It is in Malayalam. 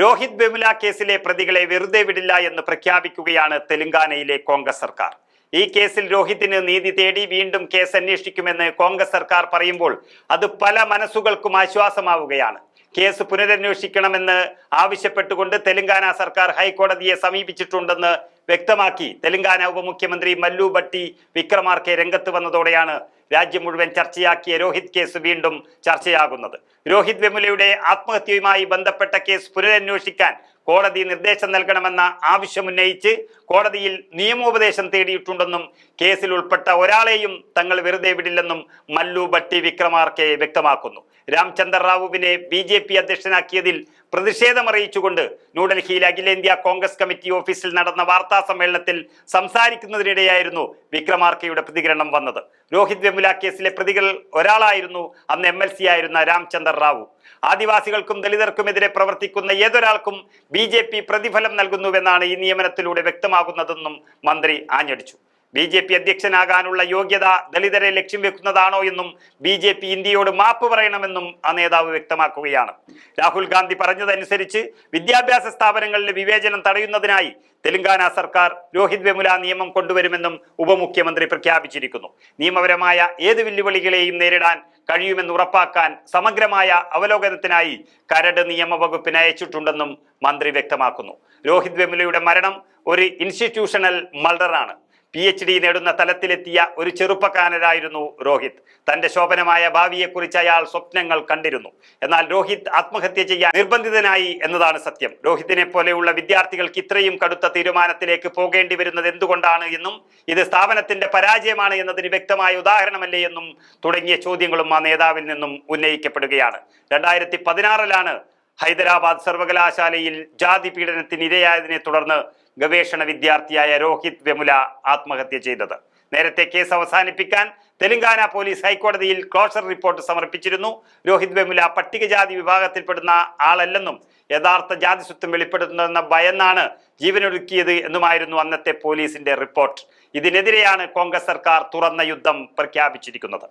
രോഹിത് വെമുല കേസിലെ പ്രതികളെ വെറുതെ വിടില്ല എന്ന് പ്രഖ്യാപിക്കുകയാണ് തെലങ്കാനയിലെ കോൺഗ്രസ് സർക്കാർ. ഈ കേസിൽ രോഹിത്തിന് നീതി തേടി വീണ്ടും കേസ് അന്വേഷിക്കുമെന്ന് കോൺഗ്രസ് സർക്കാർ പറയുമ്പോൾ അത് പല മനസ്സുകൾക്കും ആശ്വാസമാവുകയാണ്. കേസ് പുനരന്വേഷിക്കണമെന്ന് ആവശ്യപ്പെട്ടുകൊണ്ട് തെലങ്കാന സർക്കാർ ഹൈക്കോടതിയെ സമീപിച്ചിട്ടുണ്ടെന്ന് വ്യക്തമാക്കി. തെലങ്കാന ഉപമുഖ്യമന്ത്രി മല്ലു ഭട്ടി വിക്രമാർക്കെ രംഗത്ത് വന്നതോടെയാണ് രാജ്യം മുഴുവൻ ചർച്ചയാക്കിയ രോഹിത് കേസ് വീണ്ടും ചർച്ചയാകുന്നത്. രോഹിത് വെമുലയുടെ ആത്മഹത്യയുമായി ബന്ധപ്പെട്ട കേസ് പുനരന്വേഷിക്കാൻ കോടതി നിർദ്ദേശം നൽകണമെന്ന ആവശ്യമുന്നയിച്ച് കോടതിയിൽ നിയമോപദേശം തേടിയിട്ടുണ്ടെന്നും കേസിൽ ഉൾപ്പെട്ട ഒരാളെയും തങ്ങൾ വെറുതെ വിടില്ലെന്നും മല്ലു ഭട്ടി വിക്രമാർക്കെ വ്യക്തമാക്കുന്നു. രാംചന്ദർ റാവുവിനെ ബി ജെ പി അധ്യക്ഷനാക്കിയതിൽ പ്രതിഷേധമറിയിച്ചുകൊണ്ട് ന്യൂഡൽഹിയിൽ അഖിലേന്ത്യാ കോൺഗ്രസ് കമ്മിറ്റി ഓഫീസിൽ നടന്ന വാർത്താ സമ്മേളനത്തിൽ സംസാരിക്കുന്നതിനിടെയായിരുന്നു വിക്രമാർക്കയുടെ പ്രതികരണം വന്നത്. രോഹിത് വെമുല കേസിലെ പ്രതികൾ ഒരാളായിരുന്നു അന്ന് എം എൽ സി ആയിരുന്ന രാംചന്ദർ റാവു. ആദിവാസികൾക്കും ദളിതർക്കുമെതിരെ പ്രവർത്തിക്കുന്ന ഏതൊരാൾക്കും ബി പ്രതിഫലം നൽകുന്നുവെന്നാണ് ഈ നിയമനത്തിലൂടെ വ്യക്തമാകുന്നതെന്നും മന്ത്രി ആഞ്ഞടിച്ചു. ബി ജെ പി അധ്യക്ഷനാകാനുള്ള യോഗ്യത ദളിതരെ ലക്ഷ്യം വെക്കുന്നതാണോ എന്നും ബി ജെ പി ഇന്ത്യയോട് മാപ്പ് പറയണമെന്നും ആ നേതാവ് വ്യക്തമാക്കുകയാണ്. രാഹുൽ ഗാന്ധി പറഞ്ഞതനുസരിച്ച് വിദ്യാഭ്യാസ സ്ഥാപനങ്ങളിലെ വിവേചനം തടയുന്നതിനായി തെലങ്കാന സർക്കാർ രോഹിത് വെമുല നിയമം കൊണ്ടുവരുമെന്നും ഉപമുഖ്യമന്ത്രി പ്രഖ്യാപിച്ചിരിക്കുന്നു. നിയമപരമായ ഏത് വെല്ലുവിളികളെയും നേരിടാൻ കഴിയുമെന്ന് ഉറപ്പാക്കാൻ സമഗ്രമായ അവലോകനത്തിനായി കരട് നിയമവകുപ്പിന് അയച്ചിട്ടുണ്ടെന്നും മന്ത്രി വ്യക്തമാക്കുന്നു. രോഹിത് വെമുലയുടെ മരണം ഒരു ഇൻസ്റ്റിറ്റ്യൂഷണൽ മർഡറാണ് പി എച്ച് ഡി നേടുന്ന തലത്തിലെത്തിയ ഒരു ചെറുപ്പക്കാരനായിരുന്നു രോഹിത്. തന്റെ ശോഭനമായ ഭാവിയെക്കുറിച്ച് അയാൾ സ്വപ്നങ്ങൾ കണ്ടിരുന്നു. എന്നാൽ രോഹിത് ആത്മഹത്യ ചെയ്യാൻ നിർബന്ധിതനായി എന്നതാണ് സത്യം. രോഹിത്തിനെ പോലെയുള്ള വിദ്യാർത്ഥികൾക്ക് ഇത്രയും കടുത്ത തീരുമാനത്തിലേക്ക് പോകേണ്ടി വരുന്നത് എന്തുകൊണ്ടാണ് എന്നും ഇത് സ്ഥാപനത്തിന്റെ പരാജയമാണ് എന്നതിന് വ്യക്തമായ ഉദാഹരണമല്ലേ എന്നും തുടങ്ങിയ ചോദ്യങ്ങളും ആ നേതാവിൽ നിന്നും ഉന്നയിക്കപ്പെടുകയാണ്. രണ്ടായിരത്തി പതിനാറിലാണ് ഹൈദരാബാദ് സർവകലാശാലയിൽ ജാതി പീഡനത്തിനിരയായതിനെ തുടർന്ന് ഗവേഷണ വിദ്യാർത്ഥിയായ രോഹിത് വെമുല ആത്മഹത്യ ചെയ്തത്. നേരത്തെ കേസ് അവസാനിപ്പിക്കാൻ തെലങ്കാന പോലീസ് ഹൈക്കോടതിയിൽ ക്ലോഷർ റിപ്പോർട്ട് സമർപ്പിച്ചിരുന്നു. രോഹിത് വെമുല പട്ടികജാതി വിഭാഗത്തിൽപ്പെടുന്ന ആളല്ലെന്നും യഥാർത്ഥ ജാതി സ്വത്വം വെളിപ്പെടുത്തുന്നതെന്ന ഭയന്നാണ് ജീവനൊടുക്കിയത് എന്നുമായിരുന്നു അന്നത്തെ പോലീസിന്റെ റിപ്പോർട്ട്. ഇതിനെതിരെയാണ് കോൺഗ്രസ് സർക്കാർ തുറന്ന യുദ്ധം പ്രഖ്യാപിച്ചിരിക്കുന്നത്.